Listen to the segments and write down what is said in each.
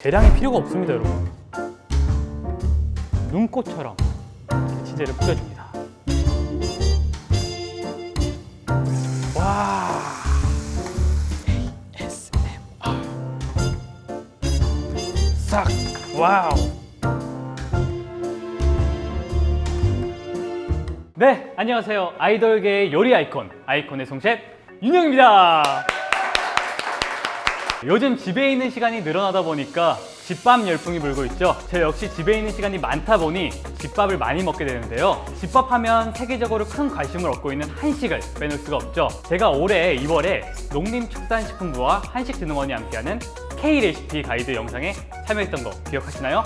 대량이 필요가 없습니다, 여러분. 눈꽃처럼 치즈를 뿌려줍니다. 와. 싹. 와우. 네, 안녕하세요. 아이돌계의 요리 아이콘, 아이콘의 송셰프 윤영입니다. 요즘 집에 있는 시간이 늘어나다 보니까 집밥 열풍이 불고 있죠. 저 역시 집에 있는 시간이 많다 보니 집밥을 많이 먹게 되는데요. 집밥 하면 세계적으로 큰 관심을 얻고 있는 한식을 빼놓을 수가 없죠. 제가 올해 2월에 농림축산식품부와 한식진흥원이 함께하는 K-레시피 가이드 영상에 참여했던 거 기억하시나요?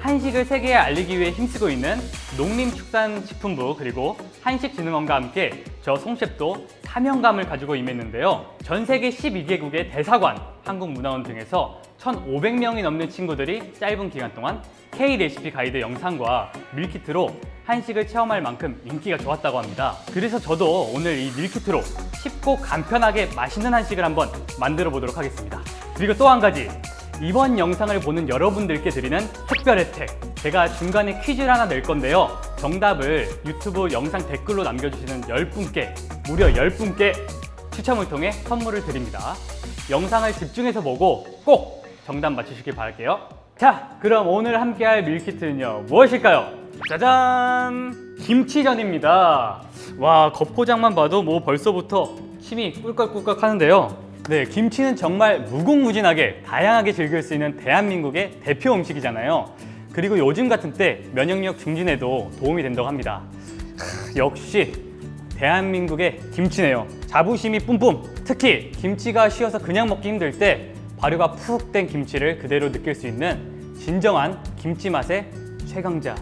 한식을 세계에 알리기 위해 힘쓰고 있는 농림축산식품부 그리고 한식진흥원과 함께 저 송셰프도 사명감을 가지고 임했는데요. 전 세계 12개국의 대사관, 한국문화원 등에서 1,500명이 넘는 친구들이 짧은 기간 동안 K 레시피 가이드 영상과 밀키트로 한식을 체험할 만큼 인기가 좋았다고 합니다. 그래서 저도 오늘 이 밀키트로 쉽고 간편하게 맛있는 한식을 한번 만들어 보도록 하겠습니다. 그리고 또 한 가지 이번 영상을 보는 여러분들께 드리는 특별 혜택. 제가 중간에 퀴즈를 하나 낼 건데요. 정답을 유튜브 영상 댓글로 남겨주시는 10분께, 무려 10분께 추첨을 통해 선물을 드립니다. 영상을 집중해서 보고 꼭 정답 맞추시길 바랄게요. 자, 그럼 오늘 함께할 밀키트는요, 무엇일까요? 짜잔! 김치전입니다. 와, 겉포장만 봐도 뭐 벌써부터 침이 꿀꺽꿀꺽 하는데요. 네, 김치는 정말 무궁무진하게 다양하게 즐길 수 있는 대한민국의 대표 음식이잖아요. 그리고 요즘 같은 때 면역력 증진에도 도움이 된다고 합니다. 크, 역시 대한민국의 김치네요. 자부심이 뿜뿜. 특히 김치가 쉬어서 그냥 먹기 힘들 때 발효가 푹 된 김치를 그대로 느낄 수 있는 진정한 김치 맛의 최강자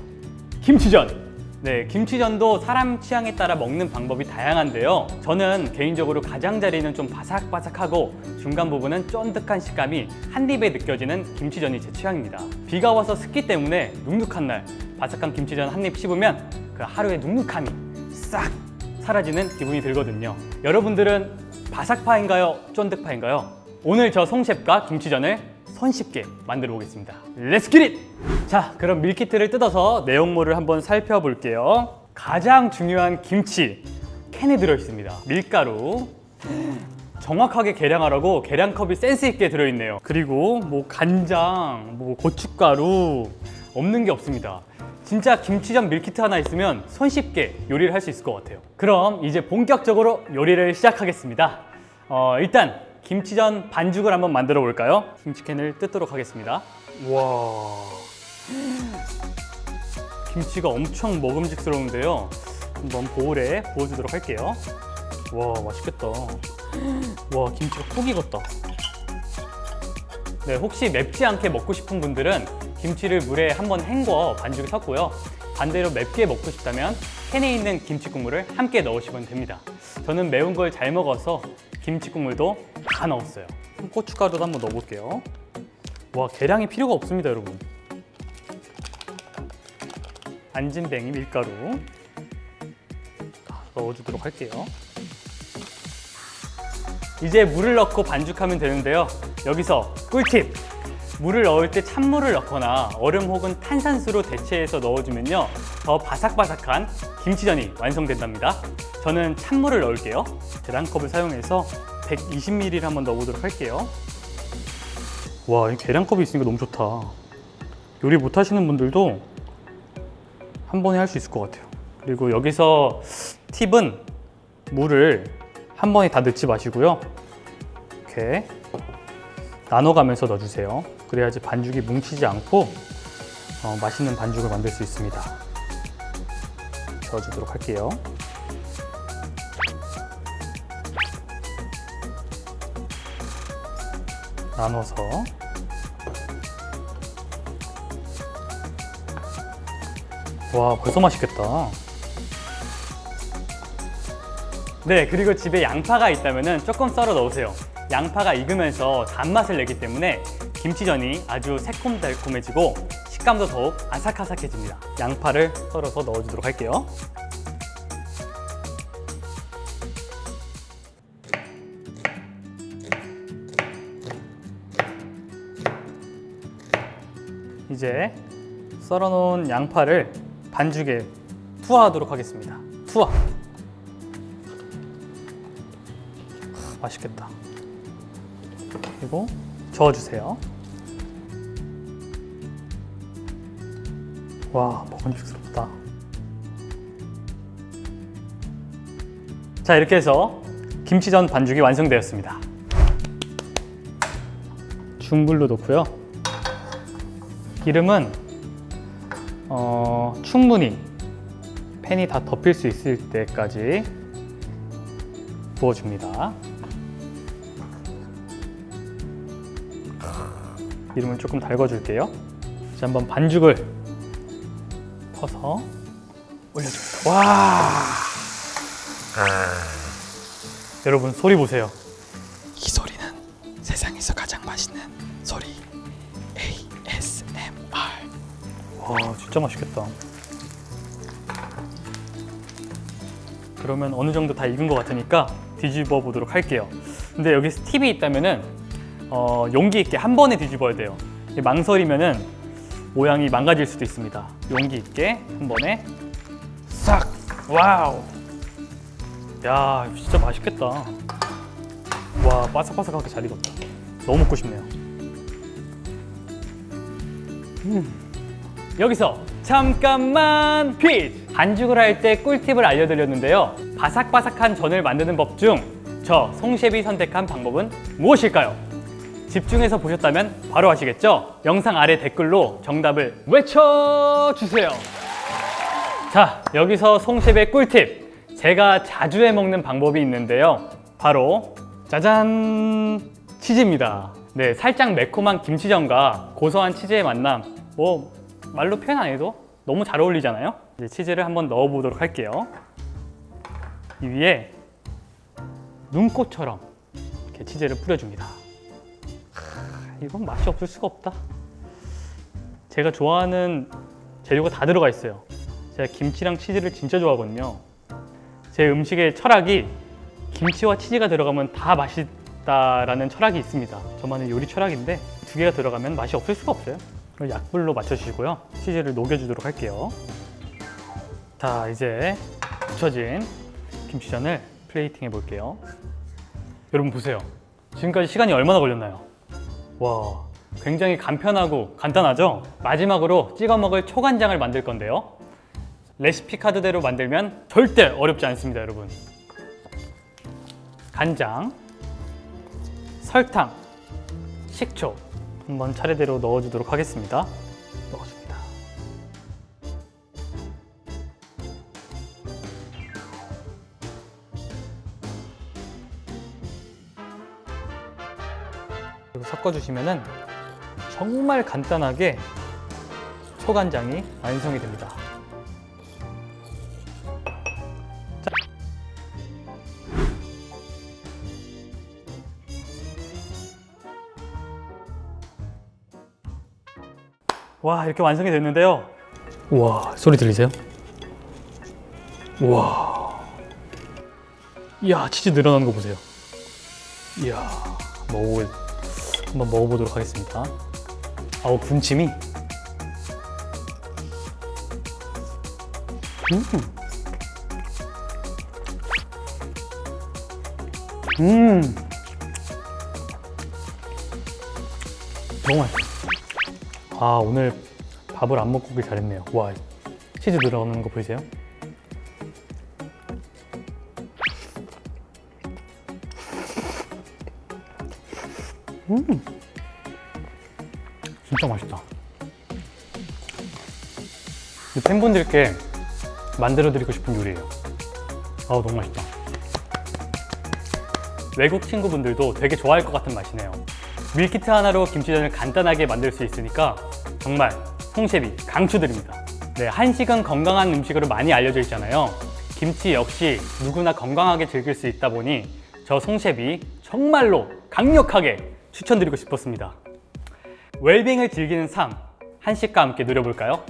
김치전. 네, 김치전도 사람 취향에 따라 먹는 방법이 다양한데요. 저는 개인적으로 가장자리는 좀 바삭바삭하고 중간 부분은 쫀득한 식감이 한 입에 느껴지는 김치전이 제 취향입니다. 비가 와서 습기 때문에 눅눅한 날 바삭한 김치전 한 입 씹으면 그 하루의 눅눅함이 싹 사라지는 기분이 들거든요. 여러분들은 바삭파인가요? 쫀득파인가요? 오늘 저 송셰프가 김치전을 손쉽게 만들어 보겠습니다. 렛츠 기릿! 자, 그럼 밀키트를 뜯어서 내용물을 한번 살펴볼게요. 가장 중요한 김치 캔에 들어 있습니다. 밀가루 정확하게 계량하라고 계량컵이 센스 있게 들어 있네요. 그리고 뭐 간장, 뭐 고춧가루 없는 게 없습니다. 진짜 김치전 밀키트 하나 있으면 손쉽게 요리를 할 수 있을 것 같아요. 그럼 이제 본격적으로 요리를 시작하겠습니다. 어, 일단 김치전 반죽을 한번 만들어 볼까요? 김치캔을 뜯도록 하겠습니다. 와. 김치가 엄청 먹음직스러운데요. 한번 보울에 부어주도록 할게요. 와, 맛있겠다. 와, 김치가 푹 익었다. 네, 혹시 맵지 않게 먹고 싶은 분들은 김치를 물에 한번 헹궈 반죽에 섞고요. 반대로 맵게 먹고 싶다면 캔에 있는 김치 국물을 함께 넣으시면 됩니다. 저는 매운 걸 잘 먹어서 김치 국물도 다 넣었어요. 고춧가루도 한번 넣어볼게요. 와, 계량이 필요가 없습니다, 여러분. 안진뱅이 밀가루 다 넣어주도록 할게요. 이제 물을 넣고 반죽하면 되는데요. 여기서 꿀팁! 물을 넣을 때 찬물을 넣거나 얼음 혹은 탄산수로 대체해서 넣어주면요. 더 바삭바삭한 김치전이 완성된답니다. 저는 찬물을 넣을게요. 계량컵을 사용해서 120ml를 한번 넣어보도록 할게요. 와, 이 계량컵이 있으니까 너무 좋다. 요리 못 하시는 분들도 한 번에 할 수 있을 것 같아요. 그리고 여기서 팁은 물을 한 번에 다 넣지 마시고요. 이렇게 나눠가면서 넣어주세요. 그래야지 반죽이 뭉치지 않고 어, 맛있는 반죽을 만들 수 있습니다. 저어주도록 할게요. 나눠서 와 벌써 맛있겠다. 네, 그리고 집에 양파가 있다면 조금 썰어 넣으세요. 양파가 익으면서 단맛을 내기 때문에 김치전이 아주 새콤달콤해지고 식감도 더욱 아삭아삭해집니다. 양파를 썰어서 넣어주도록 할게요. 이제 썰어놓은 양파를 반죽에 투하하도록 하겠습니다. 투하. 하, 맛있겠다. 그리고 저어주세요. 와, 먹음직스럽다. 자, 이렇게 해서 김치전 반죽이 완성되었습니다. 중불로 놓고요. 기름은 어, 충분히 팬이 다 덮일 수 있을 때까지 부어줍니다. 기름을 조금 달궈줄게요. 자, 한번 반죽을 퍼서 올려줍니다. 와! 여러분 소리 보세요. 이 소리는 세상에서 가장 맛있는 소리 ASMR 와 진짜 맛있겠다. 그러면 어느 정도 다 익은 것 같으니까 뒤집어 보도록 할게요. 근데 여기 팁이 있다면은 어, 용기 있게 한 번에 뒤집어야 돼요. 망설이면은 모양이 망가질 수도 있습니다. 용기 있게 한 번에 싹 와우. 야 진짜 맛있겠다. 와 바삭바삭하게 잘 익었다. 너무 먹고 싶네요. 여기서 잠깐만 퀴즈! 반죽을 할 때 꿀팁을 알려드렸는데요. 바삭바삭한 전을 만드는 법 중 저 송셰비 선택한 방법은 무엇일까요? 집중해서 보셨다면 바로 아시겠죠? 영상 아래 댓글로 정답을 외쳐주세요. 자, 여기서 송셰비의 꿀팁. 제가 자주 해 먹는 방법이 있는데요. 바로 짜잔! 치즈입니다. 네, 살짝 매콤한 김치전과 고소한 치즈의 만남. 뭐 말로 표현 안 해도 너무 잘 어울리잖아요. 이제 치즈를 한번 넣어 보도록 할게요. 이 위에 눈꽃처럼 이렇게 치즈를 뿌려줍니다. 크, 이건 맛이 없을 수가 없다. 제가 좋아하는 재료가 다 들어가 있어요. 제가 김치랑 치즈를 진짜 좋아하거든요. 제 음식의 철학이 김치와 치즈가 들어가면 다 맛있다라는 철학이 있습니다. 저만의 요리 철학인데 두 개가 들어가면 맛이 없을 수가 없어요. 그럼 약불로 맞춰주시고요. 치즈를 녹여주도록 할게요. 자, 이제 굳혀진 김치전을 플레이팅 해볼게요. 여러분 보세요. 지금까지 시간이 얼마나 걸렸나요? 와, 굉장히 간편하고 간단하죠? 마지막으로 찍어 먹을 초간장을 만들 건데요. 레시피 카드대로 만들면 절대 어렵지 않습니다, 여러분. 간장, 설탕, 식초 한번 차례대로 넣어주도록 하겠습니다. 섞어주시면은 정말 간단하게 소간장이 완성이 됩니다. 와 이렇게 완성이 됐는데요. 와 소리 들리세요? 와, 이야 치즈 늘어나는 거 보세요. 이야 먹어 한번 먹어보도록 하겠습니다. 아우 군침이. 음. 음. 맛있어. 아 오늘 밥을 안 먹고 오길 잘했네요. 와 치즈 들어가는 거 보이세요? 음 진짜 맛있다. 이 팬분들께 만들어 드리고 싶은 요리예요. 아우 너무 맛있다. 외국 친구분들도 되게 좋아할 것 같은 맛이네요. 밀키트 하나로 김치전을 간단하게 만들 수 있으니까 정말 홍셰비 강추드립니다. 네, 한식은 건강한 음식으로 많이 알려져 있잖아요. 김치 역시 누구나 건강하게 즐길 수 있다 보니 저 송셰비 정말로 강력하게 추천드리고 싶었습니다. 웰빙을 즐기는 삶, 한식과 함께 누려볼까요?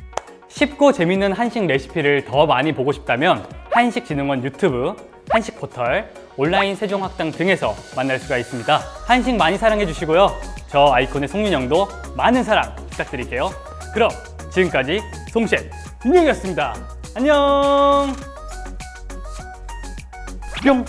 쉽고 재밌는 한식 레시피를 더 많이 보고 싶다면 한식진흥원 유튜브, 한식 포털, 온라인 세종학당 등에서 만날 수가 있습니다. 한식 많이 사랑해 주시고요. 저 아이콘의 송윤영도 많은 사랑 부탁드릴게요. 그럼 지금까지 송셰프 윤영이었습니다. 안녕. 뿅.